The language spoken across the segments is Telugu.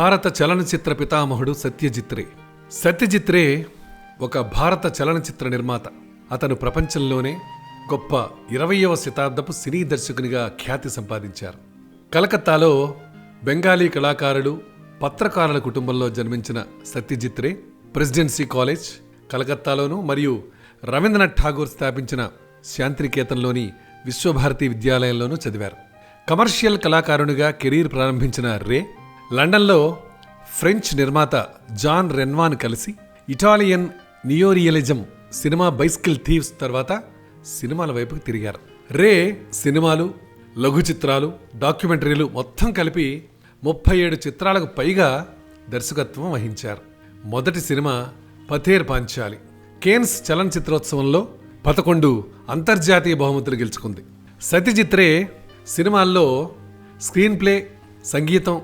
భారత చలనచిత్ర పితామహుడు సత్యజిత్ రే సత్యజిత్ రే ఒక భారత చలనచిత్ర నిర్మాత. అతను ప్రపంచంలోనే గొప్ప ఇరవయవ శతాబ్దపు సినీ దర్శకునిగా ఖ్యాతి సంపాదించారు. కలకత్తాలో బెంగాలీ కళాకారులు పత్రకారుల కుటుంబంలో జన్మించిన సత్యజిత్ రే ప్రెసిడెన్సీ కాలేజ్ కలకత్తాలోను మరియు రవీంద్రనాథ్ ఠాగూర్ స్థాపించిన శాంతినికేతన్లోని విశ్వభారతి విద్యాలయంలోనూ చదివారు. కమర్షియల్ కళాకారునిగా కెరీర్ ప్రారంభించిన రే లండన్లో ఫ్రెంచ్ నిర్మాత జాన్ రెన్వాన్ కలిసి Italian neorealism cinema bicycle thieves తర్వాత సినిమాల వైపుకు తిరిగారు. రే సినిమాలు లఘు చిత్రాలు డాక్యుమెంటరీలు మొత్తం కలిపి ముప్పై ఏడు చిత్రాలకు పైగా దర్శకత్వం వహించారు. మొదటి సినిమా పథేర్ పాంచాలి. కేన్స్ చలనచిత్రోత్సవంలో పదకొండు అంతర్జాతీయ బహుమతులు గెలుచుకుంది. సత్యజిత్ రే సినిమాల్లో స్క్రీన్ ప్లే సంగీతం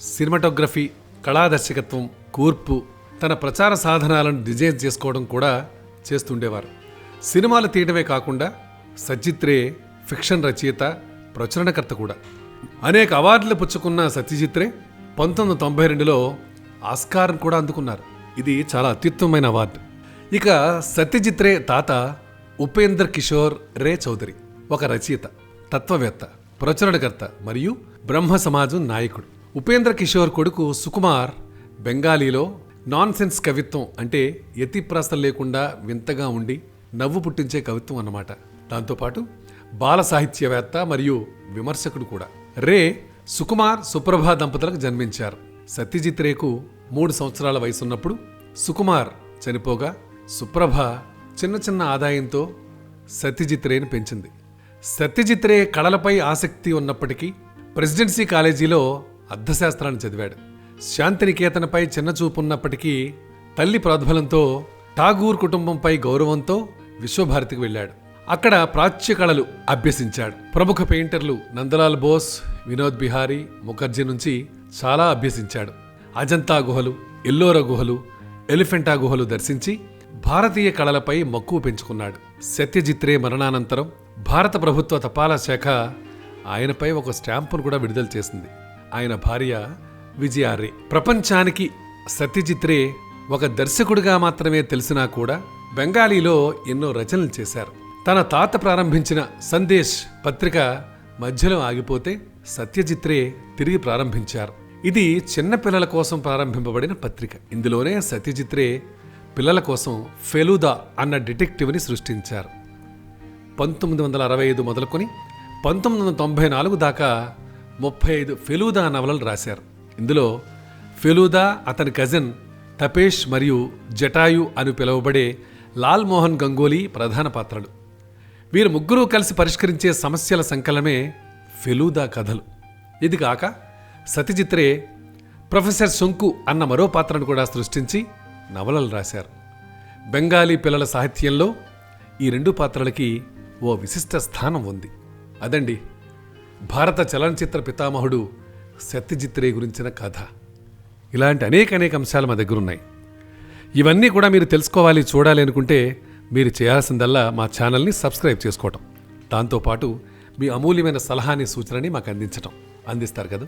సినిమాటోగ్రఫీ కళాదర్శకత్వం కూర్పు తన ప్రచార సాధనాలను డిజైన్ చేసుకోవడం కూడా చేస్తుండేవారు. సినిమాలు తీయడమే కాకుండా సచిత్రే ఫిక్షన్ రచయిత ప్రచురణకర్త కూడా. అనేక అవార్డులు పుచ్చుకున్న సత్యజిత్రే పంతొమ్మిది వందల తొంభై రెండులో ఆస్కార్ కూడా అందుకున్నారు. ఇది చాలా అత్యుత్తమైన అవార్డు. ఇక సత్యజిత్రే తాత ఉపేంద్ర కిషోర్ రే చౌదరి ఒక రచయిత తత్వవేత్త ప్రచురణకర్త మరియు బ్రహ్మ సమాజం నాయకుడు. ఉపేంద్ర కిషోర్ కొడుకు సుకుమార్ బెంగాలీలో నాన్సెన్స్ కవిత్వం అంటే ఎత్తిప్రాసం లేకుండా వింతగా ఉండి నవ్వు పుట్టించే కవిత్వం అన్నమాట. దాంతోపాటు బాల సాహిత్యవేత్త మరియు విమర్శకుడు కూడా. రే సుకుమార్ సుప్రభ దంపతులకు జన్మించారు. సత్యజిత్ రేకు మూడు సంవత్సరాల వయసున్నప్పుడు సుకుమార్ చనిపోగా సుప్రభ చిన్న చిన్న ఆదాయంతో సత్యజిత్ రేని పెంచింది. సత్యజిత్ రే కళలపై ఆసక్తి ఉన్నప్పటికీ ప్రెసిడెన్సీ కాలేజీలో అర్థశాస్త్రాన్ని చదివాడు. శాంతినికేతనపై చిన్న చూపున్నప్పటికీ తల్లి ప్రోద్బలంతో ఠాగూర్ కుటుంబంపై గౌరవంతో విశ్వభారతికి వెళ్ళాడు. అక్కడ ప్రాచ్య కళలు అభ్యసించాడు. ప్రముఖ పెయింటర్లు నందలాల్ బోస్ వినోద్ బిహారీ ముఖర్జీ నుంచి చాలా అభ్యసించాడు. అజంతా గుహలు ఎల్లోర గుహలు ఎలిఫెంటా గుహలు దర్శించి భారతీయ కళలపై మక్కువ పెంచుకున్నాడు. సత్యజిత్ రే మరణానంతరం భారత ప్రభుత్వ తపాలా శాఖ ఆయనపై ఒక స్టాంపును కూడా విడుదల చేసింది. ఆయన భార్య విజయారే ప్రపంచానికి సత్యజిత్ రే ఒక దర్శకుడిగా మాత్రమే తెలిసినా కూడా బెంగాలీలో ఎన్నో రచనలు చేశారు. తన తాత ప్రారంభించిన సందేశ్ పత్రిక మధ్యలో ఆగిపోతే సత్యజిత్ రే తిరిగి ప్రారంభించారు. ఇది చిన్నపిల్లల కోసం ప్రారంభింపబడిన పత్రిక. ఇందులోనే సత్యజిత్ రే పిల్లల కోసం ఫెలుదా అన్న డిటెక్టివ్ని సృష్టించారు. పంతొమ్మిది వందల అరవై ఐదు మొదలుకొని పంతొమ్మిది వందల తొంభై నాలుగు దాకా ముప్పై ఐదు ఫెలూదా నవలలు రాశారు. ఇందులో ఫెలూదా అతని కజిన్ తపేష్ మరియు జటాయు అని పిలువబడే లాల్ మోహన్ గంగోలీ ప్రధాన పాత్రలు. వీరు ముగ్గురు కలిసి పరిష్కరించే సమస్యల సంకలమే ఫెలూదా కథలు. ఇది కాక సత్యజిత్రే ప్రొఫెసర్ శంకు అన్న మరో పాత్రను కూడా సృష్టించి నవలలు రాశారు. బెంగాలీ పిల్లల సాహిత్యంలో ఈ రెండు పాత్రలకి ఓ విశిష్ట స్థానం ఉంది. అదండి భారత చలనచిత్ర పితామహుడు సత్యజిత్ రే గురించిన కథ. ఇలాంటి అనేక అనేక అంశాలు మా దగ్గర ఉన్నాయి ఇవన్నీ కూడా మీరు తెలుసుకోవాలి చూడాలి అనుకుంటే మీరు చేయాల్సిందల్లా మా ఛానల్ని సబ్స్క్రైబ్ చేసుకోవటం. దాంతోపాటు మీ అమూల్యమైన సలహాని సూచనని మాకు అందించటం. అందిస్తారు కదా?